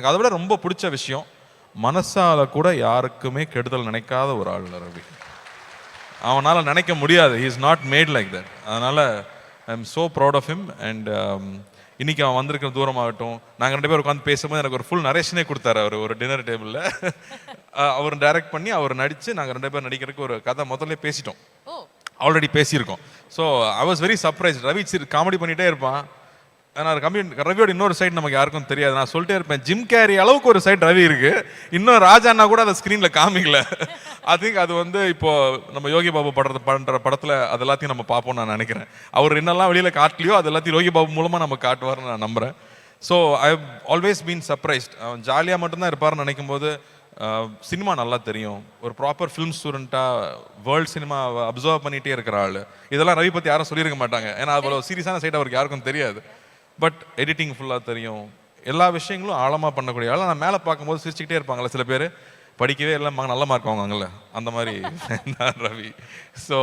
எனக்கு அதை விட ரொம்ப பிடிச்ச விஷயம் மனசால கூட யாருக்குமே கெடுதல் நினைக்காத ஒரு ஆள் ரவி. அவனால நினைக்க முடியாது. He is not mad like that அதனால I am so proud of him and இன்னைக்கு அவன் வந்திருக்கிற தூரமாகட்டும் நாங்கள் ரெண்டு பேரும் உட்காந்து பேசும்போது எனக்கு ஒரு ஃபுல் நரேஷனே கொடுத்தாரு அவர் ஒரு டின்னர் டேபிளில் அவர் டைரக்ட் பண்ணி அவர் நடித்து நாங்கள் ரெண்டு பேரும் நடிக்கிறதுக்கு ஒரு கதை முதல்ல பேசிட்டோம். ஆல்ரெடி பேசியிருக்கோம். So I was very surprise Ravi comedy பண்ணிட்டே இருப்பான். நான் கம்மி ரவியோட இன்னொரு சைடு நமக்கு யாருக்கும் தெரியாது. நான் சொல்லிட்டே இருப்பேன் ஜிம் கேரி அளவுக்கு ஒரு சைடு ரவி இருக்கு. இன்னும் ராஜாண்ணா கூட அதை ஸ்க்ரீனில் காமிக்கல. ஐ திங்க் அது வந்து இப்போ நம்ம யோகி பாபு படுறது பண்ற படத்தில் அது எல்லாத்தையும் நம்ம பார்ப்போம்னு நான் நினைக்கிறேன். அவர் என்னெல்லாம் வெளியில் காட்டலையோ அது எல்லாத்தையும் யோகி பாபு மூலமாக நம்ம காட்டுவார்னு நான் நம்புறேன். So I always been surprised அவன் ஜாலியாக மட்டும்தான் இருப்பார்னு நினைக்கும் போது சினிமா நல்லா தெரியும். ஒரு ப்ராப்பர் ஃபிலிம் ஸ்டூடெண்ட்டாக வேர்ல்ட் சினிமா அப்சர்வ் பண்ணிகிட்டே இருக்கிற ஆள். இதெல்லாம் ரவி பற்றி யாரும் சொல்லியிருக்க மாட்டாங்க. ஏன்னா அவ்வளோ சீரியஸான சைட் அவருக்கு யாருக்கும் தெரியாது. பட் எடிட்டிங் ஃபுல்லாக தெரியும். எல்லா விஷயங்களும் ஆழமாக பண்ணக்கூடிய ஆள். நான் மேலே பார்க்கும்போது சிரிச்சுக்கிட்டே இருப்பாங்களே சில பேர். படிக்கவே இல்லை நல்ல மார்க் வாங்குவாங்கல்ல. அந்த மாதிரி. ரவி. ஸோ